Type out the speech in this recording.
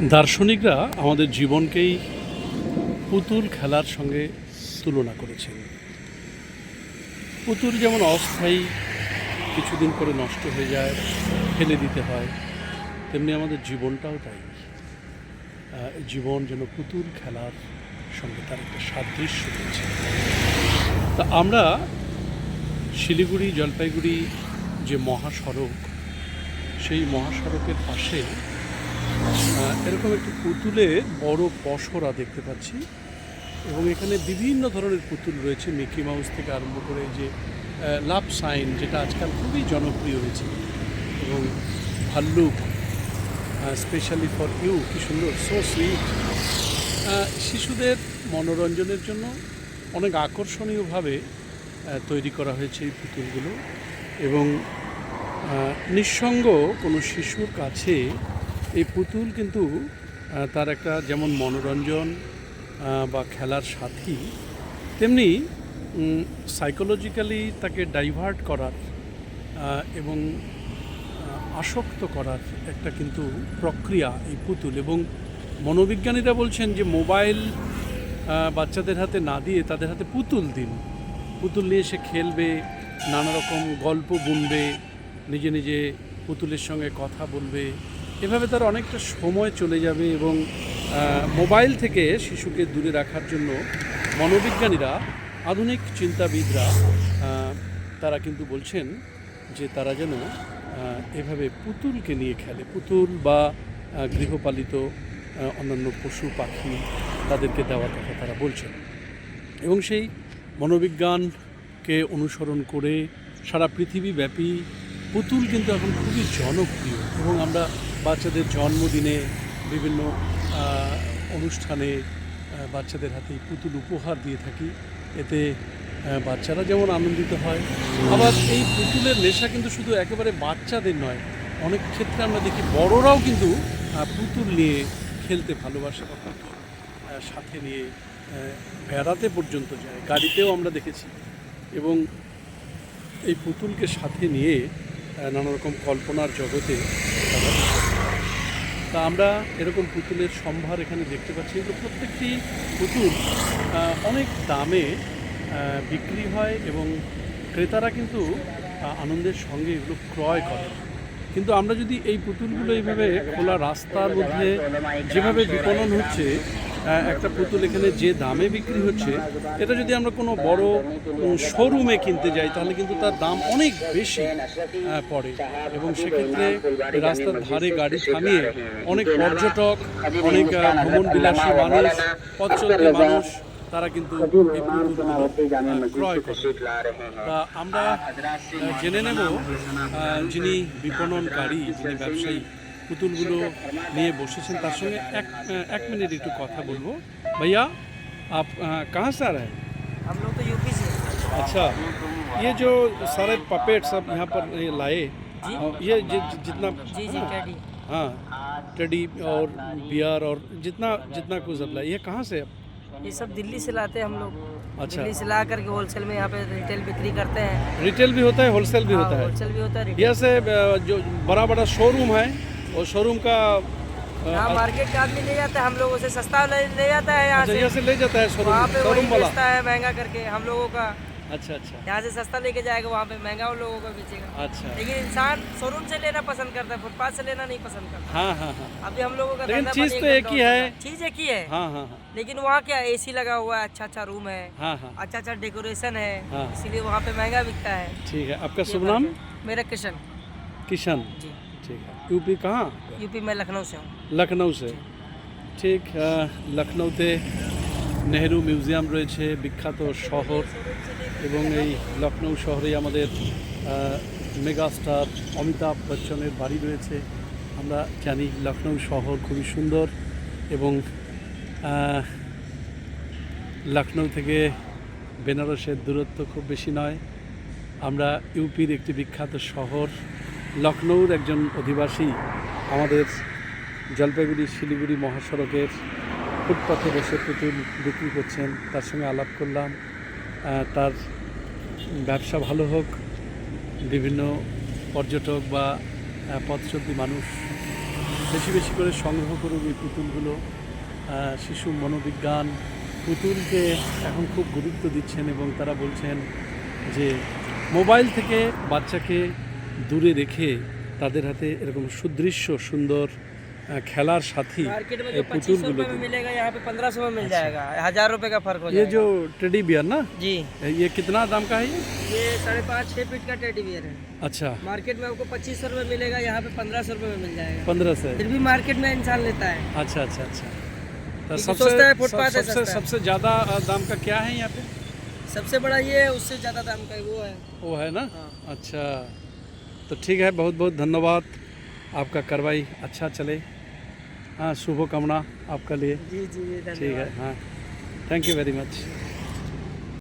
দার্শনিকরা আমাদের জীবনকেই পুতুল খেলার সঙ্গে তুলনা করেছেন। পুতুল যেমন অস্থায়ী, কিছুদিন পরে নষ্ট হয়ে যায়, ফেলে দিতে হয়, তেমনি আমাদের জীবনটাও তাই। জীবন যেন পুতুল খেলার সঙ্গে তার একটা সাদৃশ্য রয়েছে। তা আমরা শিলিগুড়ি, জলপাইগুড়ি যে মহাসড়ক, সেই মহাসড়কের পাশে এরকম একটি পুতুলের বড় পসরা দেখতে পাচ্ছি। এবং এখানে বিভিন্ন ধরনের পুতুল রয়েছে। মিকি মাউস থেকে আরম্ভ করে যে লাভ সাইন যেটা আজকাল খুবই জনপ্রিয় হয়েছে। এবং ভাল্লুক স্পেশালি ফর ইউ কি সুন্দর সো সুইট শিশুদের মনোরঞ্জনের জন্য অনেক আকর্ষণীয়ভাবে তৈরি করা হয়েছে এই পুতুলগুলো। এবং নিঃসঙ্গ কোনো শিশুর কাছে এই পুতুল কিন্তু তার একটা যেমন মনোরঞ্জন বা খেলার সাথী, তেমনি সাইকোলজিক্যালি তাকে ডাইভার্ট করার এবং আসক্ত করার একটা কিন্তু প্রক্রিয়া এই পুতুল। এবং মনোবিজ্ঞানীরা বলছেন যে মোবাইল বাচ্চাদের হাতে না দিয়ে তাদের হাতে পুতুল দিন। পুতুল নিয়ে সে খেলবে, নানা রকম গল্প বুনবে, নিজে নিজে পুতুলের সঙ্গে কথা বলবে এভাবে তার অনেকটা সময় চলে যাবে এবং মোবাইল থেকে শিশুকে দূরে রাখার জন্য মনোবিজ্ঞানীরা, আধুনিক চিন্তাবিদরা তারা কিন্তু বলছেন যে তারা যেন এভাবে পুতুলকে নিয়ে খেলে। পুতুল বা গৃহপালিত অন্যান্য পশু, পাখি তাদেরকে দেওয়ার কথা তারা বলছেন। এবং সেই মনোবিজ্ঞানকে অনুসরণ করে সারা পৃথিবীব্যাপী পুতুল কিন্তু এখন খুবই জনপ্রিয় এবং আমরা বাচ্চাদের জন্মদিনে বিভিন্ন অনুষ্ঠানে বাচ্চাদের হাতে পুতুল উপহার দিয়ে থাকি। এতে বাচ্চারা যেমন আনন্দিত হয়। আবার এই পুতুলের নেশা কিন্তু শুধু একেবারে বাচ্চাদের নয়, অনেক ক্ষেত্রে আমরা দেখি বড়রাও কিন্তু পুতুল নিয়ে খেলতে ভালোবাসে সাথে নিয়ে বেড়াতে পর্যন্ত যায়। গাড়িতেও আমরা দেখেছি। এবং এই পুতুলকে সাথে নিয়ে নানা রকম কল্পনার জগতে তারা তা আমরা এরকম পুতুলের সম্ভার এখানে দেখতে পাচ্ছি। এগুলো প্রত্যেকটি পুতুল অনেক দামে বিক্রি হয় এবং ক্রেতারা কিন্তু আনন্দের সঙ্গে এগুলো ক্রয় করে। কিন্তু আমরা যদি এই পুতুলগুলো এইভাবে খোলা রাস্তার মধ্যে যেভাবে বিপণন হচ্ছে একটা পুতুল এখানে যে দামে বিক্রি হচ্ছে, এটা যদি আমরা কোনো বড় শোরুমে কিনতে যাই, তাহলে কিন্তু তার দাম অনেক বেশি পড়ে। এবং সেক্ষেত্রে রাস্তার ধারে গাড়ি থামিয়ে অনেক পর্যটক, অনেক ভ্রমণ বিলাসী মানুষ পথ চলতি মানুষ, তারা কিন্তু ক্রয় করে। তা আমরা জেনে নেব যিনি বিপণনকারী, যিনি ব্যবসায়ী পুতুলগুলো নিয়ে বসেছেন তার সঙ্গে এক আহ, এক মিনিট একটু কথা বলবো ভাইয়া আপ কাহা সে আর হ্যাঁ हम लोग तो यूपी से हैं। अच्छा ये जो सारे पपेट सब यहाँ पर ये लाए जी। और ये जि, जि- जितना जी जी कैडी हाँ टेडी और बियर और जितना जितना कुछ सब लाए ये कहाँ से ये सब दिल्ली से लाते हैं हम लोग अच्छा। दिल्ली से ला करके होलसेल में यहाँ पे रिटेल बिक्री करते हैं रिटेल भी होता है होलसेल भी हाँ, होता है होलसेल भी होता है रिटेल यहाँ से अ, जो बड़ा बड़ा शोरूम है और शोरूम का अ, मार्केट का आदमी ले जाता है हम लोगों से सस्ता ले, ले जाता है यहाँ अच्छा से। ले जाता है वहाँ पे वही शोरूम बेचता है महँगा करके हम लोगों का। अच्छा अच्छा। यहाँ से सस्ता लेके जाएगा वहाँ पे महँगा उन लोगों को बेचेगा। अच्छा। लेकिन इंसान शोरूम से लेना पसंद करता है फुटपाथ से लेना नहीं पसंद करता। हाँ हाँ हाँ। अभी हम लोगों का लेकिन चीज़ तो एक ही है। चीज़ एक ही है। हाँ हाँ हाँ। लेकिन वहाँ क्या एसी लगा हुआ है अच्छा अच्छा रूम है। हाँ हाँ। अच्छा अच्छा डेकोरेशन है। हाँ। इसीलिए वहाँ पे महँगा बिकता है। ठीक है आपका शुभ नाम? मेरा किशन। किशन। जी। ठीक है यूपी कहाँ यूपी में लखनऊ से हूँ লখনৌ সে ঠিক আহ, লখনৌতে নেহেরু মিউজিয়াম রয়েছে বিখ্যাত শহর এবং এই লখনৌ শহরেই আমাদের আহ, মেগাস্টার অমিতাভ বচ্চনের বাড়ি রয়েছে আমরা জানি লখনৌ শহর খুবই সুন্দর এবং আহ, লখনৌ থেকে বেনারসের দূরত্ব খুব বেশি নয় আমরা ইউপির একটি বিখ্যাত শহর লখনৌর একজন অধিবাসী আমাদের জলপাইগুড়ি শিলিগুড়ি মহাসড়কের ফুটপাথে বসে পুতুল বিক্রি করছেন, তার সঙ্গে আলাপ করলাম। তার ব্যবসা ভালো হোক, বিভিন্ন পর্যটক বা পথচলতি মানুষ বেশি বেশি করে সংগ্রহ করুন এই পুতুলগুলো। শিশু মনোবিজ্ঞান পুতুলকে এখন খুব গুরুত্ব দিচ্ছেন এবং তারা বলছেন যে মোবাইল থেকে বাচ্চাকে দূরে রেখে তাদের হাতে এরকম সুদৃশ্য সুন্দর আহ, খেলার সাথী मार्केट में এই जो पच्चीस सौ পুতুলগুলো रुपये में मिलेगा यहाँ पे पंद्रह सौ में मिल जाएगा हजार रुपए का फर्क हो ये जाएगा जो टेडी बियर ना जी ये कितना दाम का है ये ये साढ़े पाँच छः फीट का टेडी बियर है अच्छा मार्केट में आपको पच्चीस सौ रुपये मिलेगा यहाँ पे पंद्रह सौ रुपये में मिल जाएगा पंद्रह से फिर भी मार्केट में इंसान लेता है अच्छा अच्छा अच्छा तो क्योंकि सबसे सोचता है फुटपाथ है सबसे सस्ता है। सबसे ज़्यादा अ, दाम का क्या है यहाँ पे सबसे बड़ा ये है उससे ज़्यादा दाम का वो है वो है ना हाँ। अच्छा तो ठीक है बहुत बहुत धन्यवाद। आपका कार्रवाई अच्छा चले। हाँ शुभकामना आपका लिए। जी जी ठीक है हाँ। Thank you very much